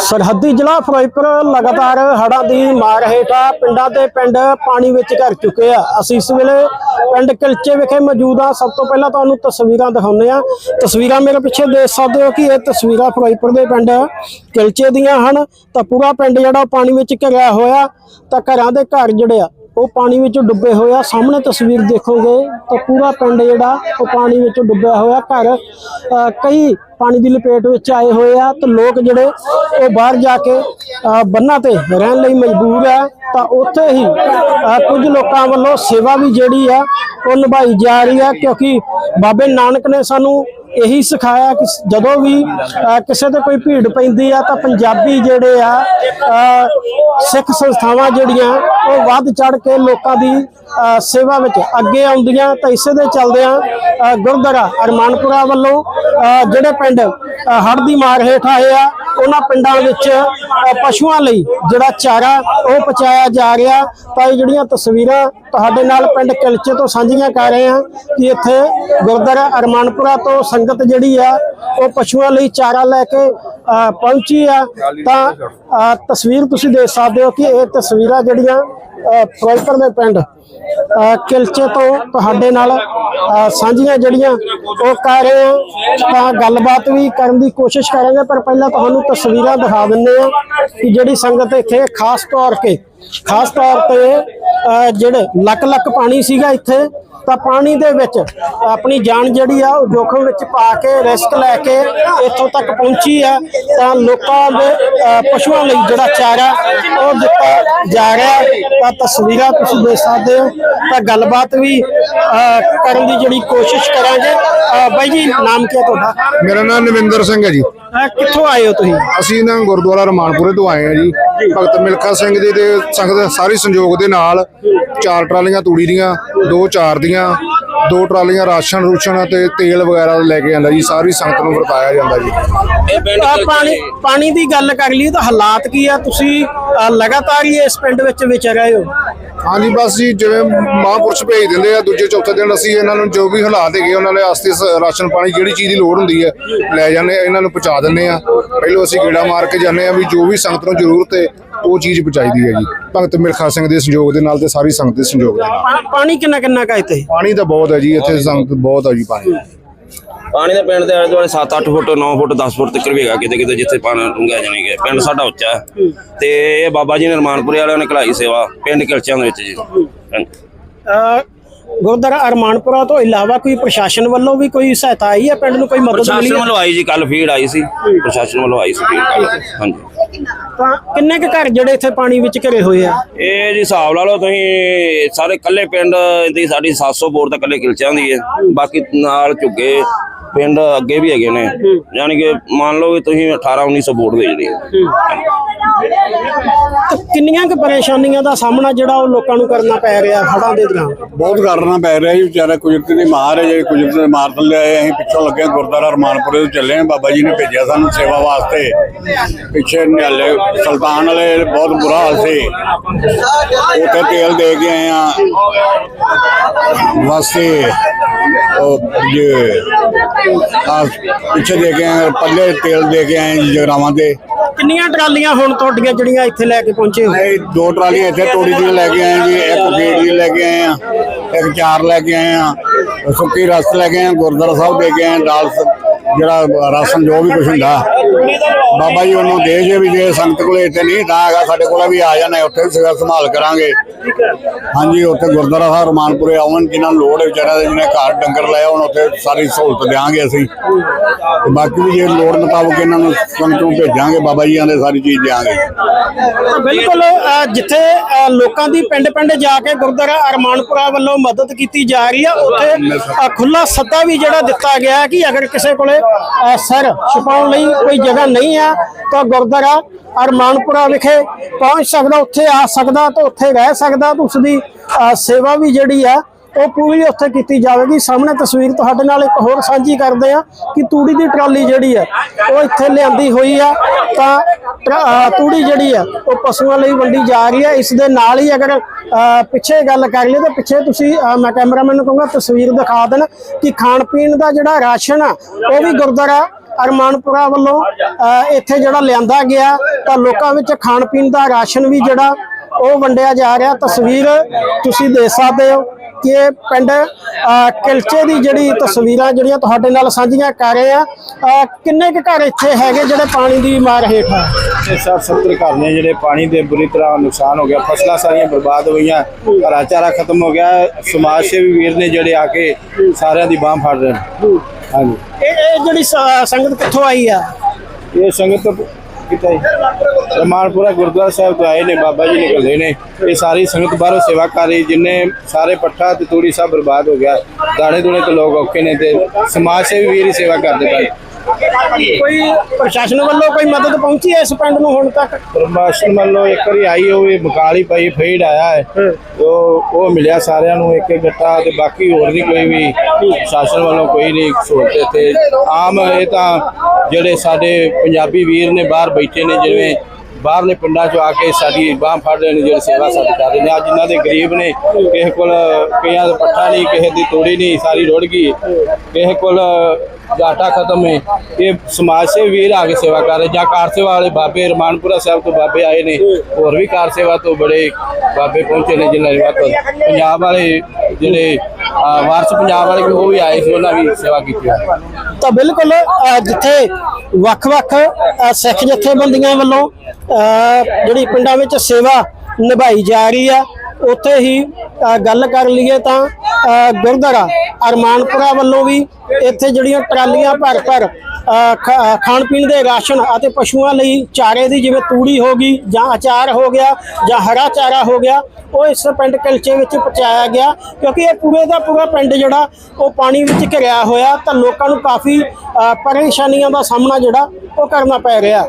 ਸਰਹੱਦੀ ਜ਼ਿਲ੍ਹਾ ਫਿਰੋਜ਼ਪੁਰ ਲਗਾਤਾਰ ਹੜ੍ਹਾਂ ਦੀ ਮਾਰ ਹੇਠ ਆ। ਪਿੰਡਾਂ ਦੇ ਪਿੰਡ ਪਾਣੀ ਵਿੱਚ ਘਿਰ ਚੁੱਕੇ ਆ। ਅਸੀਂ ਇਸ ਵੇਲੇ ਪਿੰਡ ਕਿਲਚੇ ਵਿਖੇ ਮੌਜੂਦ ਆ। ਸਭ ਤੋਂ ਪਹਿਲਾਂ ਤੁਹਾਨੂੰ ਤਸਵੀਰਾਂ ਦਿਖਾਉਂਦੇ ਆ। ਤਸਵੀਰਾਂ ਮੇਰੇ ਪਿੱਛੇ ਦੇਖ ਸਕਦੇ ਹੋ ਕਿ ਇਹ ਤਸਵੀਰਾਂ ਫਿਰੋਜ਼ਪੁਰ ਦੇ ਪਿੰਡ ਕਿਲਚੇ ਦੀਆਂ ਹਨ। ਤਾਂ ਪੂਰਾ ਪਿੰਡ ਜਿਹੜਾ ਉਹ ਪਾਣੀ ਵਿੱਚ ਘਿਰਿਆ ਹੋਇਆ, ਤਾਂ ਘਰਾਂ ਦੇ ਘਰ ਜਿਹੜੇ ਆ ਉਹ ਪਾਣੀ ਵਿੱਚੋਂ ਡੁੱਬੇ ਹੋਏ ਆ। ਸਾਹਮਣੇ ਤਸਵੀਰ ਦੇਖੋਗੇ ਤਾਂ ਪੂਰਾ ਪਿੰਡ ਜਿਹੜਾ, ਉਹ ਪਾਣੀ ਵਿੱਚੋਂ ਡੁੱਬਿਆ ਹੋਇਆ ਘਰ ਕਈ ਪਾਣੀ ਦੀ ਲਪੇਟ ਵਿੱਚ ਆਏ ਹੋਏ ਆ ਤੇ ਲੋਕ ਜਿਹੜੇ, ਉਹ ਬਾਹਰ ਜਾ ਕੇ ਬੰਨਾਂ ਤੇ ਰਹਿਣ ਲਈ ਮਜਬੂਰ ਆ। ਤਾਂ ਉੱਥੇ ਹੀ ਕੁਝ ਲੋਕਾਂ ਵੱਲੋਂ ਸੇਵਾ ਵੀ ਜਿਹੜੀ ਆ, ਉਹ ਨਿਭਾਈ ਜਾ ਰਹੀ ਆ। ਕਿਉਂਕਿ ਬਾਬੇ ਨਾਨਕ ਨੇ ਸਾਨੂੰ ਇਹੀ ਸਿਖਾਇਆ ਕਿ ਜਦੋਂ ਵੀ ਕਿਸੇ ਤੇ ਕੋਈ ਭੀੜ ਪੈਂਦੀ ਆ ਤਾਂ ਪੰਜਾਬੀ ਜਿਹੜੇ ਆ ਸਿੱਖ ਸੰਸਥਾਵਾਂ ਜਿਹੜੀਆਂ, ਉਹ ਵੱਧ ਚੜ ਕੇ ਲੋਕਾਂ ਦੀ ਸੇਵਾ ਵਿੱਚ ਅੱਗੇ ਆਉਂਦੀਆਂ। ਤਾਂ ਇਸੇ ਦੇ ਚੱਲਦਿਆਂ ਗੁਰਦੁਆਰਾ ਅਰਮਾਨਪੁਰਾ ਵੱਲੋਂ ਜਿਹੜੇ ਪਿੰਡ ਹੜ ਦੀ ਮਾਰ ਹੇਠ ਆਏ ਆ ਉਹਨਾਂ ਪਿੰਡਾਂ ਵਿੱਚ ਪਸ਼ੂਆਂ ਲਈ ਜਿਹੜਾ ਚਾਰਾ ਉਹ ਪਹੁੰਚਾਇਆ ਜਾ ਰਿਹਾ। ਤਾਂ ਇਹ ਜਿਹੜੀਆਂ ਤਸਵੀਰਾਂ ਤੁਹਾਡੇ ਨਾਲ ਪਿੰਡ ਕਿਲਚੇ ਤੋਂ ਸਾਂਝੀਆਂ ਕਰ ਰਹੇ ਹਾਂ ਕਿ ਇੱਥੇ ਗੁਰਦੁਆਰਾ ਅਰਮਾਨਪੁਰਾ ਤੋਂ ਸੰਗਤ ਜਿਹੜੀ ਆ, ਉਹ ਪਸ਼ੂਆਂ ਲਈ ਚਾਰਾ ਲੈ ਕੇ ਪਹੁੰਚੀ ਆ ਤਾਂ ਤਸਵੀਰ ਤੁਸੀਂ ਦੇਖ ਸਕਦੇ ਹੋ ਕਿ ਇਹ ਤਸਵੀਰਾਂ ਜਿਹੜੀਆਂ ਅ, ਫਿਰੋਜ਼ਪੁਰ ਦੇ ਪਿੰਡ। ਕਿਲਚੇ ਤੋਂ ਤੁਹਾਡੇ ਨਾਲ ਸਾਂਝੀਆਂ ਜਿਹੜੀਆਂ ਉਹ ਕਰ ਰਹੇ ਹਾਂ। ਤਾਂ ਗੱਲਬਾਤ ਵੀ ਕਰਨ ਦੀ ਕੋਸ਼ਿਸ਼ ਕਰਾਂਗੇ ਪਰ ਪਹਿਲਾਂ ਤੁਹਾਨੂੰ ਤਸਵੀਰਾਂ ਦਿਖਾ ਦਿੰਦੇ ਆ ਕਿ ਜਿਹੜੀ ਸੰਗਤ ਇੱਥੇ ਖਾਸ ਤੌਰ ਤੇ ਖਾਸ ਤੌਰ ਤੇ ਜਿਹੜੇ ਲੱਕ ਲੱਕ ਪਾਣੀ ਸੀਗਾ ਇੱਥੇ ਤਾਂ ਪਾਣੀ ਦੇ ਵਿੱਚ ਆਪਣੀ ਜਾਨ ਜਿਹੜੀ ਆ ਉਹ ਜੋਖਮ ਵਿੱਚ ਪਾ ਕੇ ਰਿਸਕ ਲੈ ਕੇ ਇੱਥੋਂ ਤੱਕ ਪਹੁੰਚੀ ਆ। ਤਾਂ ਲੋਕਾਂ ਦੇ ਪਸ਼ੂਆਂ ਲਈ ਜਿਹੜਾ ਚਾਰਾ ਉਹ ਦਿੱਤਾ ਜਾ ਰਿਹਾ। ਤਾਂ ਤਸਵੀਰਾਂ ਤੁਸੀਂ ਦੇਖ ਸਕਦੇ ਹੋ। ਤਾਂ ਗੱਲਬਾਤ ਵੀ ਕਰਨ ਦੀ ਜਿਹੜੀ ਕੋਸ਼ਿਸ਼ ਕਰਾਂਗੇ। ਬਾਈ ਜੀ ਨਾਮ ਕੀ ਹੈ ਤੁਹਾਡਾ? ਮੇਰਾ ਨਾਮ ਨਵਿੰਦਰ ਸਿੰਘ ਹੈ ਜੀ। ਕਿੱਥੋਂ ਆਏ ਹੋ ਤੁਸੀਂ? ਅਸੀਂ ਨਾ ਗੁਰਦੁਆਰਾ ਰਮਾਨਪੁਰੇ ਤੋਂ ਆਏ ਹਾਂ ਜੀ। ਭਗਤ ਮਿਲਖਾ ਸਿੰਘ ਜੀ ਦੇ ਸੰਗਤ ਸਾਰੀ ਸੰਯੋਗ ਦੇ ਨਾਲ ਚਾਰ ਟਰਾਲੀਆਂ ਤੂੜੀ ਦੀਆਂ, ਦੋ ਚਾਰ ਦੀਆਂ ਦੋ ਟਰਾਲੀਆਂ ਰਾਸ਼ਨ ਰੂਸ਼ਨ ਤੇ ਤੇਲ ਵਗੈਰਾ ਲੈ ਕੇ ਆਂਦਾ ਜੀ ਸਾਰੀ ਸੰਗਤ ਨੂੰ ਵਰਤਾਇਆ ਜਾਂਦਾ ਜੀ। ਪਾਣੀ ਪਾਣੀ ਦੀ ਗੱਲ ਕਰ ਲਈ ਤਾਂ ਹਾਲਾਤ ਕੀ ਆ? ਤੁਸੀਂ ਲਗਾਤਾਰ ਹੀ ਇਸ ਪਿੰਡ ਵਿੱਚ ਵਿਚਰ ਰਹੇ ਹੋ। ਹਾਂਜੀ ਬਸ ਜੀ ਜਿਵੇਂ ਮਹਾਂਪੁਰਸ਼ ਭੇਜ ਦਿੰਦੇ ਆ ਦੂਜੇ ਚੌਥੇ ਦਿਨ ਅਸੀਂ ਇਹਨਾਂ ਨੂੰ ਜੋ ਵੀ ਹਾਲਾਤ ਹੈਗੇ ਉਹਨਾਂ ਦੇ ਵਾਸਤੇ ਸ- ਰਾਸ਼ਨ ਪਾਣੀ ਜਿਹੜੀ ਚੀਜ਼ ਦੀ ਲੋੜ ਹੁੰਦੀ ਹੈ ਲੈ ਜਾਂਦੇ ਆ ਇਹਨਾਂ ਨੂੰ ਪਹੁੰਚਾ ਦਿੰਦੇ ਆ। ਪਹਿਲੋਂ ਅਸੀਂ ਗੇੜਾ ਮਾਰ ਕੇ ਜਾਂਦੇ ਆ ਵੀ ਜੋ ਵੀ ਸੰਗਤ ਨੂੰ ਜ਼ਰੂਰਤ ਹੈ ਉਹ ਚੀਜ਼ ਪਹੁੰਚਾਈਦੀ ਹੈ ਜੀ ਭਗਤ ਮਿਲਖਾ ਸਿੰਘ ਦੇ ਸੰਯੋਗ ਦੇ ਨਾਲ ਤੇ ਸਾਰੀ ਸੰਗਤ ਦੇ ਸੰਯੋਗ ਦੇ ਨਾਲ। ਪਾ- ਪਾਣੀ ਕਿੰਨਾ ਕਿੰਨਾ ਕਾ ਇੱਥੇ? ਪਾਣੀ ਤਾਂ ਬਹੁਤ ਹੈ ਜੀ ਇੱਥੇ ਸੰਗਤ ਬਹੁਤ ਹੈ ਜੀ ਪਾਣੀ। ਪਾਣੀ ਦੇ ਪਿੰਡ ਦੇ ਆਲੇ ਦੁਆਲੇ 7-8 ਫੁੱਟ 9 ਫੁੱਟ 10 ਫੁੱਟ ਤੱਕ ਵੀ ਹੈਗਾ ਕਿਤੇ ਕਿਤੇ ਜਿੱਥੇ ਪਾਣੀ ਡੂੰਘਾ ਜਾਣੀ ਕਿ। ਪਿੰਡ ਸਾਡਾ ਉੱਚਾ ਹੈ। ਤੇ ਇਹ ਬਾਬਾ ਜੀ ਨਿਰਮਾਨਪੁਰੇ ਵਾਲਿਆਂ ਨੇ ਕਲਾਈ ਸੇਵਾ ਪਿੰਡ ਕਿਲਚਿਆਂ ਦੇ ਵਿੱਚ ਜੀ। ਅ, ਗੁਰਦੁਆਰਾ ਅਰਮਾਨਪੁਰਾ ਤੋਂ ਇਲਾਵਾ ਕੋਈ ਪ੍ਰਸ਼ਾਸਨ ਵੱਲੋਂ ਵੀ ਕੋਈ ਸਹਾਇਤਾ ਆਈ ਹੈ? ਪਿੰਡ ਨੂੰ ਕੋਈ ਮਦਦ ਮਿਲੀ ਪ੍ਰਸ਼ਾਸਨ ਹੈ ਵੱਲੋਂ ਆਈ ਜੀ ਕੱਲ ਫੀਡ ਆਈ ਸੀ। ਪ੍ਰਸ਼ਾਸਨ ਵੱਲੋਂ ਆਈ ਸੀ ਫੀਡ। ਹਾਂਜੀ। ਤਾਂ ਕਿੰਨੇ ਕੁ ਘਰ ਜਿਹੜੇ ਇੱਥੇ ਪਾਣੀ ਵਿੱਚ ਘਿਰੇ ਹੋਏ ਆ? ਇਹ ਜੀ ਹਿਸਾਬ ਲਾ ਲਓ ਤੁਸੀਂ ਸਾਰੇ ਕੱਲੇ ਪਿੰਡ ਦੀ ਸਾਡੀ 700 ਬੋਰ ਤਾਂ ਕੱਲੇ ਕਿਲਚਿਆਂ ਦੀ ਹੈ। ਬਾਕੀ ਨਾਲ ਝੁੱਗੇ ਪਿੰਡ ਅੱਗੇ ਵੀ ਹੈਗੇ ਨੇ। ਯਾਨੀ ਕਿ ਮੰਨ ਲਓ ਵੀ ਤੁਸੀਂ 18 1900 ਬੋਰ ਦੇ ਜਿਹੜੇ ਤਾਂ ਕਿੰਨੀਆਂ ਕੁ ਪਰੇਸ਼ਾਨੀਆਂ ਦਾ ਸਾਹਮਣਾ ਜਿਹੜਾ ਉਹ ਲੋਕਾਂ ਨੂੰ ਕਰਨਾ ਪੈ ਰਿਹਾ ਹੜ੍ਹਾਂ ਦੇ ਦੌਰਾਨ? ਬਹੁਤ ਕਰਨਾ ਪੈ ਰਿਹਾ ਜੀ, ਵਿਚਾਰਾ ਕੁਦਰਤ ਦੀ ਮਾਰ ਹੈ ਜਿਹੜੀ ਕੁਦਰਤ ਨੇ ਮਾਰ ਥੱਲੇ ਆਏ, ਅਸੀਂ ਪਿੱਛੋਂ ਲੱਗੇ ਗੁਰਦੁਆਰਾ ਰਮਾਨਪੁਰੇ ਤੋਂ ਚੱਲੇ ਹਾਂ, ਬਾਬਾ ਜੀ ਨੇ ਭੇਜਿਆ ਸਾਨੂੰ ਸੇਵਾ ਵਾਸਤੇ। ਪਿੱਛੇ ਨਿਹਾਲੇ ਸੁਲਤਾਨ ਵਾਲੇ, ਬਹੁਤ ਬੁਰਾ ਹਾਲ ਸੀ। ਉੱਥੇ ਤੇਲ ਦੇ ਕੇ ਆਏ ਆ ਵਾਸਤੇ ਉਹ ਜੇ ਪਿੱਛੇ ਦੇ ਕੇ ਆਏ, ਪੱਲੇ ਤੇਲ ਦੇ ਕੇ ਆਏ ਜਗਰਾਵਾਂ ਤੇ। ਕਿੰਨੀਆਂ ਟਰਾਲੀਆਂ ਹੁਣ ਤੁਹਾਡੀਆਂ ਜਿਹੜੀਆਂ ਇੱਥੇ ਲੈ ਕੇ ਪਹੁੰਚੇ ਹੋ? ਇਹ ਦੋ ਟਰਾਲੀਆਂ ਇੱਥੇ ਤੋੜੀ ਦੀਆਂ ਲੈ ਕੇ ਆਏ ਜੀ ਇੱਕ ਗੇੜ ਦੀ ਲੈ ਕੇ ਆਏ ਆ ਇੱਕ ਚਾਰ ਲੈ ਕੇ ਆਏ ਆ ਸੁੱਕੀ ਰਸ ਲੈ ਕੇ ਆਏ ਆ, ਗੁਰਦੁਆਰਾ ਸਾਹਿਬ ਦੇ ਕੇ ਆਏ ਆ, ਦਾਲ ਜਿਹੜਾ ਰਾਸ਼ਨ ਜੋ ਵੀ ਕੁਛ ਹੁੰਦਾ। ਬਾਬਾ ਜੀ ਉਹਨੂੰ ਦੇ ਜੇ ਵੀ ਜੇ ਸੰਗਤ ਕੋਲੇ ਇੱਥੇ ਨਹੀਂ ਤਾਂ ਹੈਗਾ ਸਾਡੇ ਕੋਲ ਵੀ ਆ ਜਾਣਾ ਉੱਥੇ ਵੀ ਸੇਵਾ ਸੰਭਾਲ ਕਰਾਂਗੇ। ਹਾਂਜੀ ਉੱਥੇ ਗੁਰਦੁਆਰਾ ਸਾਹਿਬ ਰਮਾਨਪੁਰੇ ਆਉਣ ਜਿਨ੍ਹਾਂ ਨੂੰ ਲੋੜ ਹੈ ਵਿਚਾਰਿਆਂ ਦੇ ਜਿਹਨੇ ਘਰ ਡੰਗਰ ਲਾਇਆ ਹੁਣ ਉੱਥੇ ਸਾਰੀ ਸਹੂਲਤ ਦੇਵਾਂਗੇ ਅਸੀਂ। ਤੇ ਬਾਕੀ ਵੀ ਜੇ ਲੋੜ ਮੁਤਾਬਕ ਇਹਨਾਂ ਨੂੰ ਸੰਗਤ ਨੂੰ ਭੇਜਾਂਗੇ ਬਾਬਾ ਜੀਆਂ ਦੇ ਸਾਰੀ ਚੀਜ਼ ਦੇਵਾਂਗੇ ਤਾਂ ਬਿਲਕੁਲ ਜਿੱਥੇ ਲੋਕਾਂ ਦੀ ਪਿੰਡ-ਪਿੰਡ ਜਾ ਕੇ ਗੁਰਦੁਆਰਾ ਅਰਮਾਨਪੁਰਾ ਵੱਲੋਂ ਮਦਦ ਕੀਤੀ ਜਾ ਰਹੀ ਆ ਉੱਥੇ ਖੁੱਲਾ ਸੱਦਾ ਵੀ ਜਿਹੜਾ ਦਿੱਤਾ ਗਿਆ ਕਿ ਅਗਰ ਕਿਸੇ ਕੋਲੇ ਸਿਰ ਛੁਪਾਉਣ ਲਈ ਕੋਈ ਜਗ੍ਹਾ ਨਹੀਂ ਆ, ਤਾਂ ਗੁਰਦੁਆਰਾ ਅਰਮਾਨਪੁਰਾ ਵਿਖੇ ਪਹੁੰਚ ਸਕਦਾ, ਉੱਥੇ ਆ ਸਕਦਾ ਤਾਂ ਉੱਥੇ ਰਹਿ ਸਕਦਾ ਤਾਂ ਉਸ ਦੀ ਸੇਵਾ ਵੀ ਜਿਹੜੀ ਆ, ਉਹ ਪੂਰੀ ਉੱਥੇ ਕੀਤੀ ਜਾਵੇਗੀ। ਸਾਹਮਣੇ ਤਸਵੀਰ ਤੁਹਾਡੇ ਨਾਲ ਇੱਕ ਹੋਰ ਸਾਂਝੀ ਕਰਦੇ ਆ ਕਿ ਤੂੜੀ ਦੀ ਟਰਾਲੀ ਜਿਹੜੀ ਆ, ਉਹ ਇੱਥੇ ਲਿਆਂਦੀ ਹੋਈ ਆ। ਤਾਂ ਟਰਾ- ਤੂੜੀ ਜਿਹੜੀ ਆ, ਉਹ ਪਸ਼ੂਆਂ ਲਈ ਵੰਡੀ ਜਾ ਰਹੀ ਹੈ ਇਸ ਦੇ ਨਾਲ ਹੀ ਅਗਰ ਪਿੱਛੇ ਗੱਲ ਕਰ ਲਈ ਤਾਂ ਪਿੱਛੇ ਤੁਸੀਂ ਮੈਂ ਕੈਮਰਾਮੈਨ ਨੂੰ ਕਹੂੰਗਾ ਤਸਵੀਰ ਦਿਖਾ ਦੇਣ ਕਿ ਖਾਣ ਪੀਣ ਦਾ ਜਿਹੜਾ ਰਾਸ਼ਨ ਆ, ਉਹ ਵੀ ਗੁਰਦੁਆਰਾ ਅਰਮਾਨਪੁਰਾ ਵੱਲੋਂ ਇੱਥੇ ਜਿਹੜਾ ਲਿਆਂਦਾ ਗਿਆ, ਤਾਂ ਲੋਕਾਂ ਵਿੱਚ ਖਾਣ ਪੀਣ ਦਾ ਰਾਸ਼ਨ ਵੀ ਜਿਹੜਾ ਉਹ ਵੰਡਿਆ ਜਾ ਰਿਹਾ। ਤਸਵੀਰ ਤੁਸੀਂ ਦੇਖ ਸਕਦੇ ਹੋ ਕਿ ਇਹ ਪਿੰਡ ਕਿਲਚੇ ਦੀ ਜਿਹੜੀ ਤਸਵੀਰਾਂ ਜਿਹੜੀਆਂ ਤੁਹਾਡੇ ਨਾਲ ਸਾਂਝੀਆਂ ਕਰ ਰਹੇ ਆ ਕਿੰਨੇ ਕੁ ਘਰ ਇੱਥੇ ਹੈਗੇ ਜਿਹੜੇ ਪਾਣੀ ਦੀ ਮਾਰ ਹੇਠ ਆ? ਇਹ ਸਭ 70 ਘਰ ਨੇ, ਜਿਹੜੇ ਪਾਣੀ ਦੇ ਬੁਰੀ ਤਰ੍ਹਾਂ ਨੁਕਸਾਨ ਹੋ ਗਿਆ, ਫਸਲਾਂ ਸਾਰੀਆਂ ਬਰਬਾਦ ਹੋਈਆਂ ਹਰਾ ਚਾਰਾ ਖਤਮ ਹੋ ਗਿਆ। ਸਮਾਜ ਸੇਵੀ ਵੀਰ ਨੇ ਜਿਹੜੇ ਆ ਕੇ ਸਾਰਿਆਂ ਦੀ ਬਾਹ ਫੜ ਰਹੇ ਨੇ। ਹਾਂਜੀ। ਇਹ ਇਹ ਜਿਹੜੀ ਸ- ਸੰਗਤ ਕਿੱਥੋਂ ਆਈ ਆ? ਇਹ ਸੰਗਤ ਕਿਤੇ ਰਮਾਨਪੁਰਾ ਗੁਰਦੁਆਰਾ ਸਾਹਿਬ ਤੋਂ ਆਏ ਨੇ ਬਾਬਾ ਜੀ ਨਿਕਲਦੇ ਨੇ। ਇਹ ਸਾਰੀ ਸੰਗਤ ਬਾਹਰੋਂ ਸੇਵਾ ਕਰ ਰਹੀ ਜਿੰਨੇ ਸਾਰੇ ਪੱਠਾ ਤੇ ਤੂੜੀ ਸਭ ਬਰਬਾਦ ਹੋ ਗਿਆ। ਦਾਣੇ ਦੂਣੇ ਤੇ ਲੋਕ ਔਖੇ ਨੇ ਤੇ ਸਮਾਜ ਸੇਵੀ ਵੀਰ ਹੀ ਸੇਵਾ ਕਰਦੇ ਪਏ। ਕੋਈ ਪ੍ਰਸ਼ਾਸਨ ਵੱਲੋਂ ਕੋਈ ਮਦਦ ਪਹੁੰਚੀ ਹੈ ਇਸ ਪਿੰਡ ਨੂੰ ਹੁਣ ਤੱਕ? ਪ੍ਰਮਾਸ਼ਨ ਮੰਨ ਲਓ ਇੱਕ ਵਾਰੀ ਆਈ ਹੋਵੇ ਬਕਾਲੀ ਪਈ ਫੇਡ ਆਇਆ ਹੈ। ਉਹ ਉਹ ਮਿਲਿਆ ਸਾਰਿਆਂ ਨੂੰ ਇੱਕ ਇੱਕ ਗੱਟਾ ਤੇ ਬਾਕੀ ਹੋਰ ਨਹੀਂ ਕੋਈ ਵੀ ਸ਼ਾਸਨ ਵੱਲੋਂ ਕੋਈ ਨਹੀਂ ਸਹੂਲਤ ਇੱਥੇ। ਆਮ ਇਹ ਤਾਂ ਜਿਹੜੇ ਸਾਡੇ ਪੰਜਾਬੀ ਵੀਰ ਨੇ ਬਾਹਰ ਬੈਠੇ ਨੇ ਜਿਵੇਂ ਬਾਹਰਲੇ ਪਿੰਡਾਂ ਚੋਂ ਆ ਕੇ ਸਾਡੀ ਬਾਹ ਫੜ ਰਹੇ ਨੇ ਜਿਹੜੇ ਸੇਵਾ ਸਾਡੀ ਕਰ ਰਹੇ ਨੇ। ਅੱਜ ਜਿਨ੍ਹਾਂ ਦੇ ਗਰੀਬ ਨੇ, ਕਿਸੇ ਕੋਲ ਕਈਆਂ ਦਾ ਪੱਠਾ ਨਹੀਂ, ਕਿਸੇ ਦੀ ਤੋੜੀ ਨਹੀਂ, ਸਾਰੀ ਰੁੜ ਗਈ। ਕਿਸੇ ਕੋਲ ਆਟਾ ਖਤਮ ਹੈ। ਇਹ ਸਮਾਜ ਸੇਵੀ ਵੀਰ ਆ ਕੇ ਸੇਵਾ ਕਰ ਰਹੇ ਜਾਂ ਕਾਰ ਸੇਵਾ ਵਾਲੇ ਬਾਬੇ, ਰਮਾਨਪੁਰਾ ਸਾਹਿਬ ਤੋਂ ਬਾਬੇ ਆਏ ਨੇ। ਹੋਰ ਵੀ ਕਾਰ ਸੇਵਾ ਤੋਂ ਬੜੇ ਬਾਬੇ ਪਹੁੰਚੇ ਨੇ, ਜਿਨ੍ਹਾਂ ਨੇ ਪੰਜਾਬ ਵਾਲੇ ਜਿਹੜੇ ਵਾਰਸ ਪੰਜਾਬ ਵਾਲੇ ਵੀ ਉਹ ਵੀ ਆਏ ਸੀ ਉਹਨਾਂ ਵੀ ਸੇਵਾ ਕੀਤੀ ਤਾਂ ਬਿਲਕੁਲ ਜਿੱਥੇ ਵੱਖ-ਵੱਖ ਸਿੱਖ ਜਥੇਬੰਦੀਆਂ ਵੱਲੋਂ ਅ, ਜਿਹੜੀ ਪਿੰਡਾਂ ਵਿੱਚ ਸੇਵਾ ਨਿਭਾਈ ਜਾ ਰਹੀ ਆ ਉੱਥੇ ਹੀ ਗੱਲ ਕਰ ਲਈਏ ਤਾਂ ਗੁਰਦੁਆਰਾ ਅਰਮਾਨਪੁਰਾ ਵੱਲੋਂ ਵੀ ਇੱਥੇ ਜਿਹੜੀਆਂ ਟਰਾਲੀਆਂ ਭਰ ਭਰ ਖਾਣ ਪੀਣ ਦੇ ਰਾਸ਼ਨ ਅਤੇ ਪਸ਼ੂਆਂ ਲਈ ਚਾਰੇ ਦੀ ਜਿਵੇਂ ਤੂੜੀ ਹੋ ਗਈ ਜਾਂ ਅਚਾਰ ਹੋ ਗਿਆ ਜਾਂ ਹਰਾ ਚਾਰਾ ਹੋ ਗਿਆ, ਉਹ ਇਸ ਪਿੰਡ ਕਲਚੇ ਵਿੱਚ ਪਹੁੰਚਾਇਆ ਗਿਆ ਕਿਉਂਕਿ ਇਹ ਪੂਰੇ ਦਾ ਪੂਰਾ ਪਿੰਡ ਜਿਹੜਾ ਉਹ ਪਾਣੀ ਵਿੱਚ ਘਿਰਿਆ ਹੋਇਆ ਤਾਂ ਲੋਕਾਂ ਨੂੰ ਕਾਫੀ ਪਰੇਸ਼ਾਨੀਆਂ ਦਾ ਸਾਹਮਣਾ ਜਿਹੜਾ ਉਹ ਕਰਨਾ ਪੈ ਰਿਹਾ।